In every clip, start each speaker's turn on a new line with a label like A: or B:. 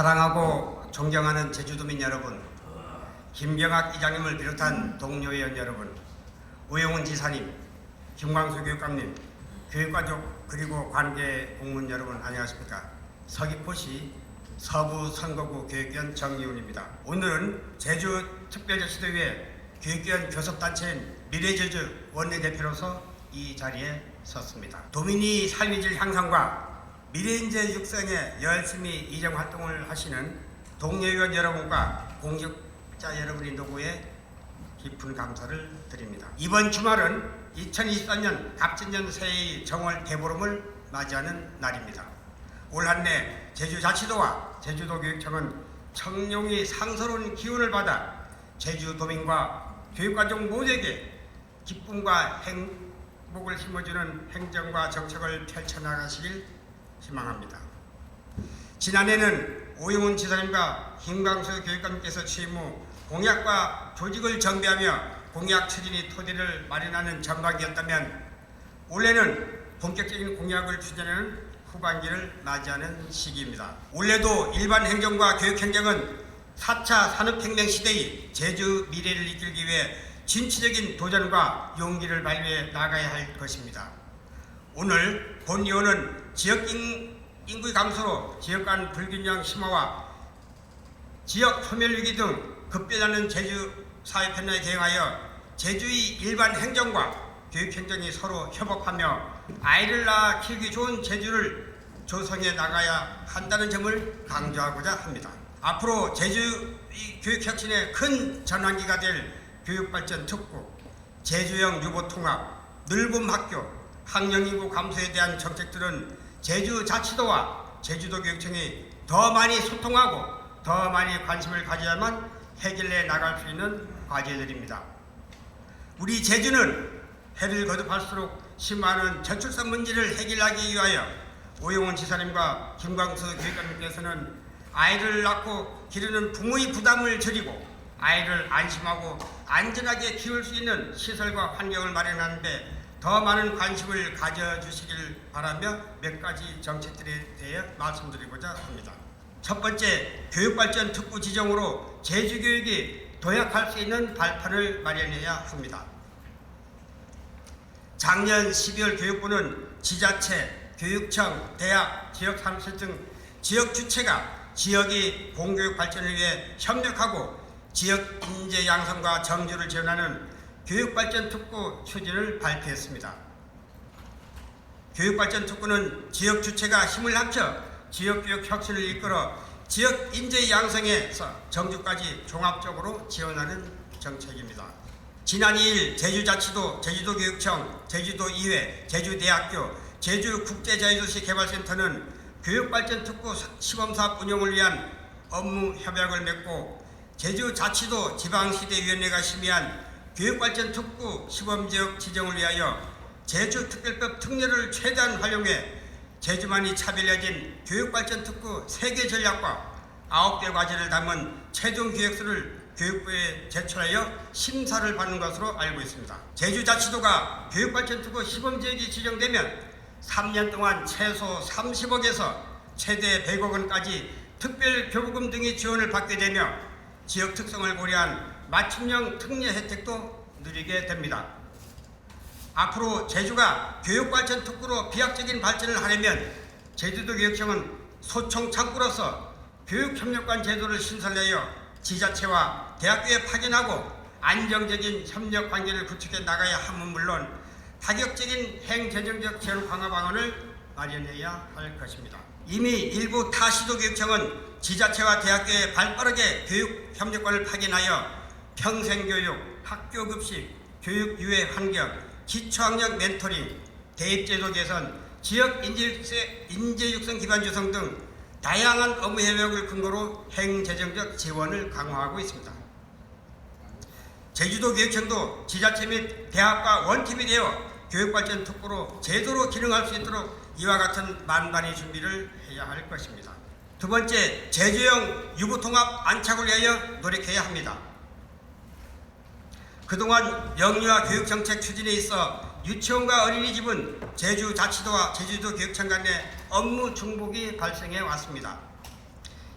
A: 사랑하고 존경하는 제주도민 여러분, 김경학 이장님을 비롯한 동료 의원 여러분, 우영훈 지사님, 김광수 교육감님, 교육가족 그리고 관계 공무원 여러분 안녕하십니까? 서귀포시 서부 선거구 교육위원 정기훈입니다. 오늘은 제주 특별자치도의회 교육위원 교섭단체인 미래제주 원내대표로서 이 자리에 섰습니다. 도민이 삶의 질 향상과 미래인재 육성에 열심히 이정 활동을 하시는 동료위원 여러분과 공직자 여러분의 노고에 깊은 감사를 드립니다. 이번 주말은 2023년 갑진년 새해의 정월 대보름을 맞이하는 날입니다. 올 한해 제주자치도와 제주도교육청은 청룡이 상서로운 기운을 받아 제주도민과 교육가족 모두에게 기쁨과 행복을 심어주는 행정과 정책을 펼쳐나가시길 희망합니다. 지난해는 오영훈 지사님과 김광수 교육감님께서 취임 후 공약과 조직을 정비하며 공약 추진이 토대를 마련하는 전반기였다면 올해는 본격적인 공약을 추진하는 후반기를 맞이하는 시기입니다. 올해도 일반 행정과 교육 행정은 4차 산업혁명 시대의 제주 미래를 이끌기 위해 진취적인 도전과 용기를 발휘해 나가야 할 것입니다. 오늘 본 의원은 지역 인, 인구 감소로 지역 간 불균형 심화와 지역 소멸 위기 등 급변하는 제주 사회 변화에 대응하여 제주의 일반 행정과 교육 행정이 서로 협업하며 아이를 낳아 키우기 좋은 제주를 조성해 나가야 한다는 점을 강조하고자 합니다. 앞으로 제주 교육 혁신의 큰 전환기가 될 교육발전 특구, 제주형 유보 통합, 늘봄 학교, 학령 인구 감소에 대한 정책들은 제주 자치도와 제주도 교육청이 더 많이 소통하고 더 많이 관심을 가져야만 해결해 나갈 수 있는 과제들입니다. 우리 제주는 해를 거듭할수록 심화하는 저출산 문제를 해결하기 위하여 오영훈 지사님과 김광수 교육감님께서는 아이를 낳고 기르는 부모의 부담을 줄이고 아이를 안심하고 안전하게 키울 수 있는 시설과 환경을 마련하는데 더 많은 관심을 가져주시길 바라며 몇 가지 정책들에 대해 말씀드리고자 합니다. 첫 번째, 교육발전 특구 지정으로 제주교육이 도약할 수 있는 발판을 마련해야 합니다. 작년 12월 교육부는 지자체, 교육청, 대학, 지역사무실 등 지역 주체가 지역의 공교육 발전을 위해 협력하고 지역 인재 양성과 정주를 지원하는 교육발전 특구 추진을 발표했습니다. 교육발전 특구는 지역 주체가 힘을 합쳐 지역교육 혁신을 이끌어 지역 인재 양성에서 정주까지 종합적으로 지원하는 정책입니다. 지난 2일 제주자치도, 제주도교육청, 제주도의회, 제주대학교, 제주국제자유도시 개발센터는 교육발전 특구 시범사업 운영을 위한 업무 협약을 맺고 제주자치도 지방시대위원회가 심의한 교육발전 특구 시범지역 지정을 위하여 제주특별법 특례를 최대한 활용해 제주만이 차별해진 교육발전 특구 세계 전략과 아홉 개 과제를 담은 최종 기획서를 교육부에 제출하여 심사를 받는 것으로 알고 있습니다. 제주자치도가 교육발전 특구 시범지역이 지정되면 3년 동안 최소 30억에서 최대 100억 원까지 특별교부금 등의 지원을 받게 되며 지역 특성을 고려한 맞춤형 특례 혜택도 누리게 됩니다. 앞으로 제주가 교육발전 특구로 비약적인 발전을 하려면 제주도 교육청은 소총 창구로서 교육협력관 제도를 신설하여 지자체와 대학교에 파견하고 안정적인 협력 관계를 구축해 나가야 함은 물론 파격적인 행재정적 지원 강화 방안을 마련해야 할 것입니다. 이미 일부 타시도 교육청은 지자체와 대학교에 발빠르게 교육 협력관을 파견하여 평생교육, 학교급식, 교육 유해 환경, 기초학력 멘토링, 대입제도 개선, 지역 인재, 인재 육성 기반 조성 등 다양한 업무 협력을 근거로 행재정적 지원을 강화하고 있습니다. 제주도 교육청도 지자체 및 대학과 원팀이 되어 교육발전 특구로 제도로 기능할 수 있도록 이와 같은 만반의 준비를 해야 할 것입니다. 두 번째, 제주형 유보통합 안착을 위하여 노력해야 합니다. 그동안 영유아 교육 정책 추진에 있어 유치원과 어린이집은 제주 자치도와 제주도 교육청 간의 업무 중복이 발생해 왔습니다.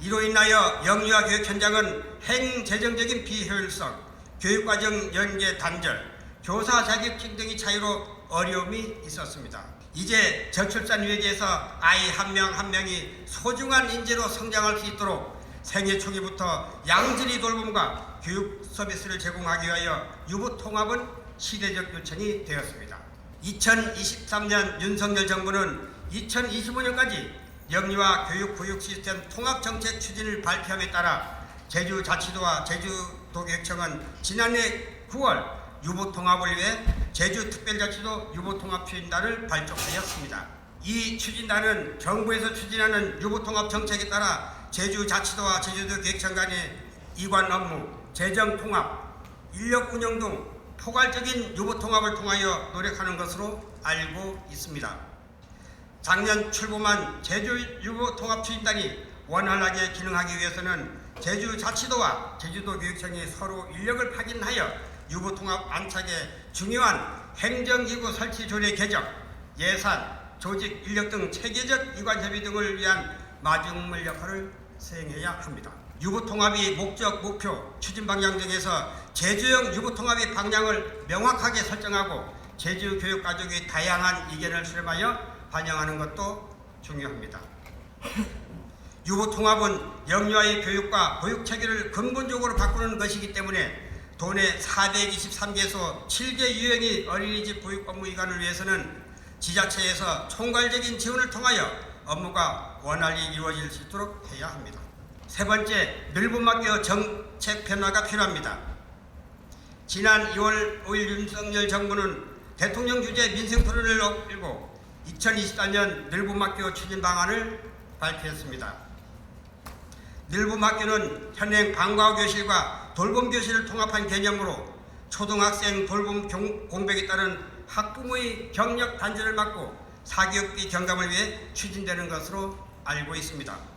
A: 이로 인하여 영유아 교육 현장은 행재정적인 비효율성, 교육과정 연계 단절, 교사 자격증 등의 차이로 어려움이 있었습니다. 이제 저출산 위기에서 아이 한 명한 명이 소중한 인재로 성장할 수 있도록 생애 초기부터 양질의 돌봄과 교육 서비스를 제공하기 위하여 유부 통합은 시대적 요청이 되었습니다. 2023년 윤석열 정부는 2025년까지 영유아 교육 보육 시스템 통합 정책 추진을 발표함에 따라 제주자치도와 제주도교육청은 지난해 9월 유보 통합을 위해 제주특별자치도 유보 통합 추진단을 발족하였습니다. 이 추진단은 정부에서 추진하는 유보 통합 정책에 따라 제주자치도와 제주도교육청 간의 이관 업무, 재정 통합, 인력 운영 등 포괄적인 유보 통합을 통하여 노력하는 것으로 알고 있습니다. 작년 출범한 제주 유보 통합 추진단이 원활하게 기능하기 위해서는 제주 자치도와 제주도 교육청이 서로 인력을 확인하여 유보 통합 안착에 중요한 행정기구 설치 조례 개정, 예산, 조직 인력 등 체계적 이관 협의 등을 위한 마중물 역할을 수행해야 합니다. 유보 통합이 목적, 목표, 추진 방향 등에서 제주형 유보 통합의 방향을 명확하게 설정하고 제주 교육 가족의 다양한 의견을 수렴하여 반영하는 것도 중요합니다. 유보 통합은 영유아의 교육과 보육 체계를 근본적으로 바꾸는 것이기 때문에 도내 423개소 7개 유형의 어린이집 보육 업무 이관을 위해서는 지자체에서 총괄적인 지원을 통하여 업무가 원활히 이루어질 수 있도록 해야 합니다. 세 번째, 늘분막교 정책 변화가 필요합니다. 지난 2월 5일 윤석열 정부는 대통령 주재 민생 토론을 열고 2024년 늘분막교 추진 방안을 발표했습니다. 늘분학교는 현행 방과후 교실과 돌봄 교실을 통합한 개념으로 초등학생 돌봄 경- 공백에 따른 학부모의 경력 단절을 막고 사교육비 경감을 위해 추진되는 것으로 알고 있습니다.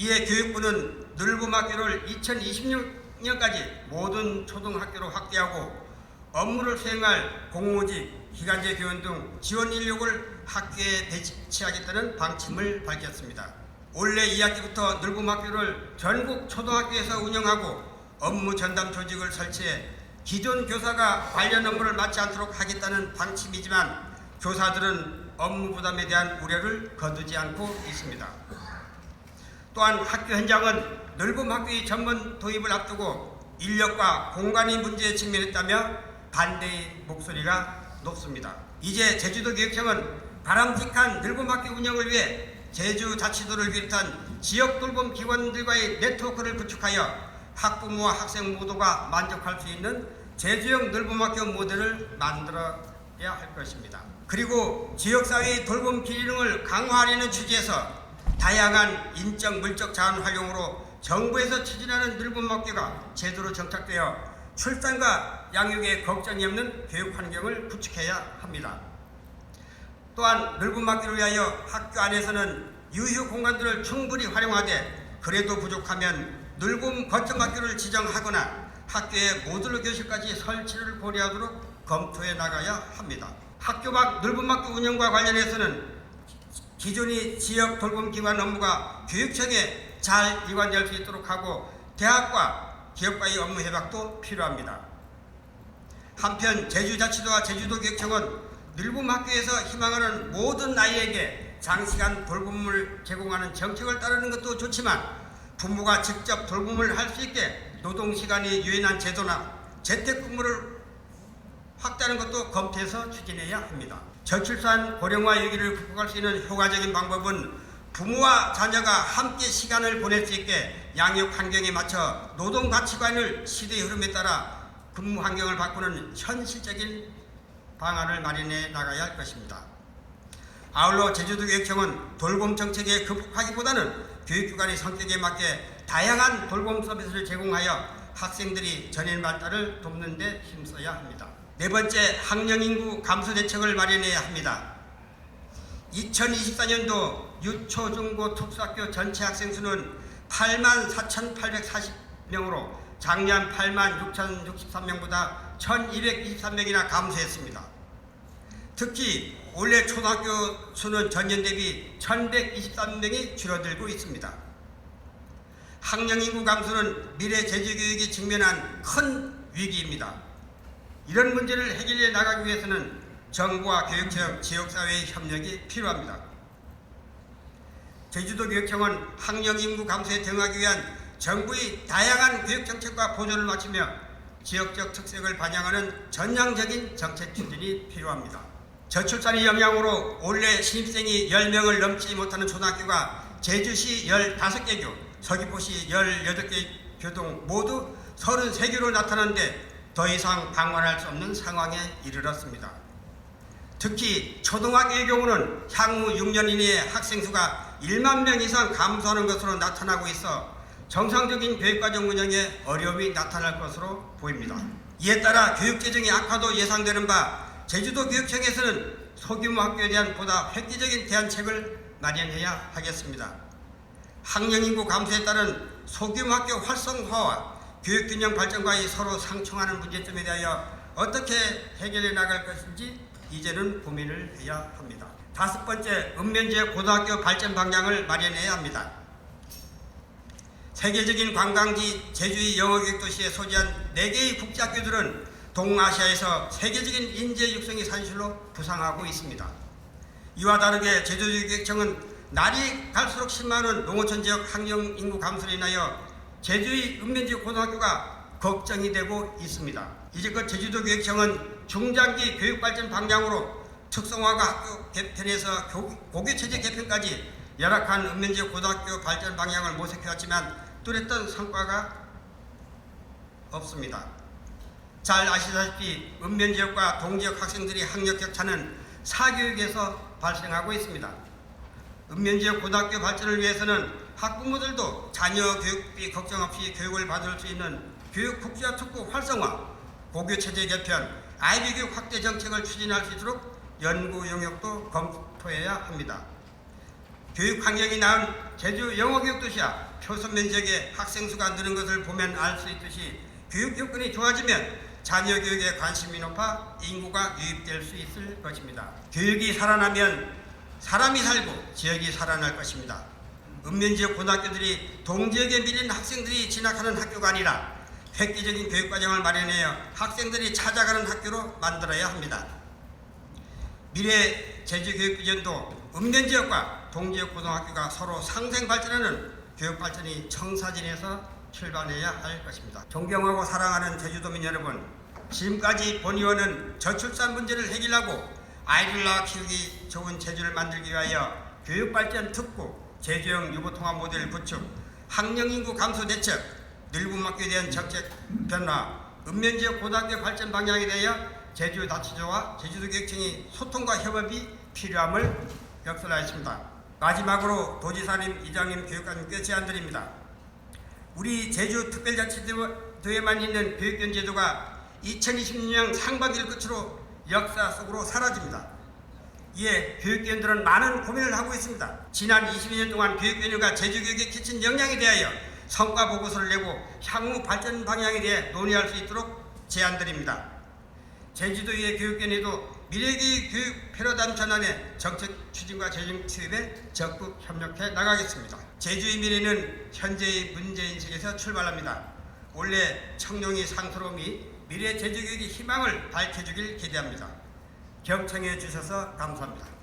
A: 이에 교육부는 늘분학교를 2026년까지 모든 초등학교로 확대하고 업무를 수행할 공무직, 기간제 교원 등 지원 인력을 학교에 배치하겠다는 방침을 밝혔습니다. 올해 2학기부터 늘봄학교를 전국 초등학교에서 운영하고 업무 전담 조직을 설치해 기존 교사가 관련 업무를 맡지 않도록 하겠다는 방침이지만 교사들은 업무 부담에 대한 우려를 거두지 않고 있습니다. 또한 학교 현장은 넓은 학교의 전문 도입을 앞두고 인력과 공간의 문제에 직면했다며 반대의 목소리가 높습니다. 이제 제주도 교육청은 바람직한 넓은 학교 운영을 위해 제주 자치도를 비롯한 지역 돌봄 기관들과의 네트워크를 구축하여 학부모와 학생 모두가 만족할 수 있는 제주형 넓은 학교 모델을 만들어야 할 것입니다. 그리고 지역사회의 돌봄 기능을 강화하려는 취지에서 다양한 인적 물적 자원 활용으로 정부에서 추진하는 넓은 학교가 제대로 정착되어 출산과 양육에 걱정이 없는 교육 환경을 구축해야 합니다. 또한 넓은 학교를 위하여 학교 안에서는 유휴 공간들을 충분히 활용하되 그래도 부족하면 넓은 거점 학교를 지정하거나 학교에 모듈러 교실까지 설치를 고려하도록 검토해 나가야 합니다. 학교 밖 넓은 학교 운영과 관련해서는 기존의 지역 돌봄 기관 업무가 교육청에 잘 이관될 수 있도록 하고 대학과 기업과의 업무 협약도 필요합니다. 한편 제주자치도와 제주도교육청은 늘봄 학교에서 희망하는 모든 아이에게 장시간 돌봄을 제공하는 정책을 따르는 것도 좋지만 부모가 직접 돌봄을 할 수 있게 노동시간이 유연한 제도나 재택근무를 확대하는 것도 검토해서 추진해야 합니다. 저출산 고령화 위기를 극복할 수 있는 효과적인 방법은 부모와 자녀가 함께 시간을 보낼 수 있게 양육 환경에 맞춰 노동 가치관을 시대의 흐름에 따라 근무 환경을 바꾸는 현실적인 방안을 마련해 나가야 할 것입니다. 아울러 제주도 교육청은 돌봄 정책에 극복하기보다는 교육기관의 성격에 맞게 다양한 돌봄 서비스를 제공하여 학생들이 전일 발달을 돕는 데 힘써야 합니다. 네 번째, 학령 인구 감소 대책을 마련해야 합니다. 2024년도 유초, 중고, 특수학교 전체 학생 수는 8만 4,840명으로 작년 8만 6,063명보다 1,223명이나 감소했습니다. 특히 올해 초등학교 수는 전년 대비 1,123명이 줄어들고 있습니다. 학령 인구 감소는 미래 제주교육이 직면한 큰 위기입니다. 이런 문제를 해결해 나가기 위해서는 정부와 교육청, 지역사회의 협력이 필요합니다. 제주도 교육청은 학령 인구 감소에 대응하기 위한 정부의 다양한 교육 정책과 보조를 맞추며 지역적 특색을 반영하는 전향적인 정책 추진이 필요합니다. 저출산의 영향으로 올해 신입생이 10명을 넘지 못하는 초등학교가 제주시 15개 교, 서귀포시 18개 교등 모두 33개로 나타났는데 더 이상 방관할 수 없는 상황에 이르렀습니다. 특히 초등학교의 경우는 향후 6년 이내에 학생 수가 1만 명 이상 감소하는 것으로 나타나고 있어 정상적인 교육과정 운영에 어려움이 나타날 것으로 보입니다. 이에 따라 교육 재정의 악화도 예상되는 바 제주도 교육청에서는 소규모 학교에 대한 보다 획기적인 대안책을 마련해야 하겠습니다. 학령 인구 감소에 따른 소규모 학교 활성화와 교육균형 발전과의 서로 상충하는 문제점에 대하여 어떻게 해결해 나갈 것인지 이제는 고민을 해야 합니다. 다섯 번째, 읍면지역 고등학교 발전 방향을 마련해야 합니다. 세계적인 관광지 제주의 영어교육 도시에 소재한 4개의 국제학교들은 동아시아에서 세계적인 인재 육성의 산실로 부상하고 있습니다. 이와 다르게 제주교육청은 날이 갈수록 심화하는 농어촌 지역 학령 인구 감소로 인하여 제주의 읍면지역 고등학교가 걱정이 되고 있습니다. 이제껏 제주도 교육청은 중장기 교육 발전 방향으로 특성화가 학교 개편에서 고교체제 개편까지 열악한 읍면지역 고등학교 발전 방향을 모색해왔지만 뚜렷한 성과가 없습니다. 잘 아시다시피 읍면 지역과 동지역 학생들이 학력 격차는 사교육에서 발생하고 있습니다. 읍면지역 고등학교 발전을 위해서는 학부모들도 자녀 교육비 걱정 없이 교육을 받을 수 있는 교육 국제화 특구 활성화, 고교체제 개편, 아이비 교육 확대 정책을 추진할 수 있도록 연구 영역도 검토해야 합니다. 교육 환경이 나은 제주 영어교육 도시야 표선 면적의 학생 수가 느는 것을 보면 알 수 있듯이 교육 여건이 좋아지면 자녀 교육에 관심이 높아 인구가 유입될 수 있을 것입니다. 교육이 살아나면 사람이 살고 지역이 살아날 것입니다. 읍면지역 고등학교들이 동지역에 밀린 학생들이 진학하는 학교가 아니라 획기적인 교육과정을 마련하여 학생들이 찾아가는 학교로 만들어야 합니다. 미래 제주교육비전도 읍면지역과 동지역 고등학교가 서로 상생 발전하는 교육 발전이 청사진에서 출발해야 할 것입니다. 존경하고 사랑하는 제주도민 여러분, 지금까지 본 의원은 저출산 문제를 해결하고 아이들 낳아 키우기 좋은 제주를 만들기 위하여 교육 발전 특구, 제주형 유보통합 모델 구축, 학령 인구 감소 대책, 학교에 대한 정책 변화, 읍면지역 고등학교 발전 방향에 대하여 제주자치도와 제주도교육청이 소통과 협업이 필요함을 역설하였습니다. 마지막으로 도지사님, 이장님, 교육관님께 제안드립니다. 우리 제주특별자치도에만 있는 교육견 제도가 2026년 상반기를 끝으로 역사 속으로 사라집니다. 이에 교육견들은 많은 고민을 하고 있습니다. 지난 22년 동안 교육견유가 제주교육에 끼친 영향에 대하여 성과 보고서를 내고 향후 발전 방향에 대해 논의할 수 있도록 제안드립니다. 제주도의 교육견에도 미래기 교육 패러다임 전환의 정책 추진과 재정 투입에 적극 협력해 나가겠습니다. 제주의 미래는 현재의 문제인식에서 출발합니다. 올해 청룡이 상스러움이 미래 제주교육의 희망을 밝혀주길 기대합니다. 경청해 주셔서 감사합니다.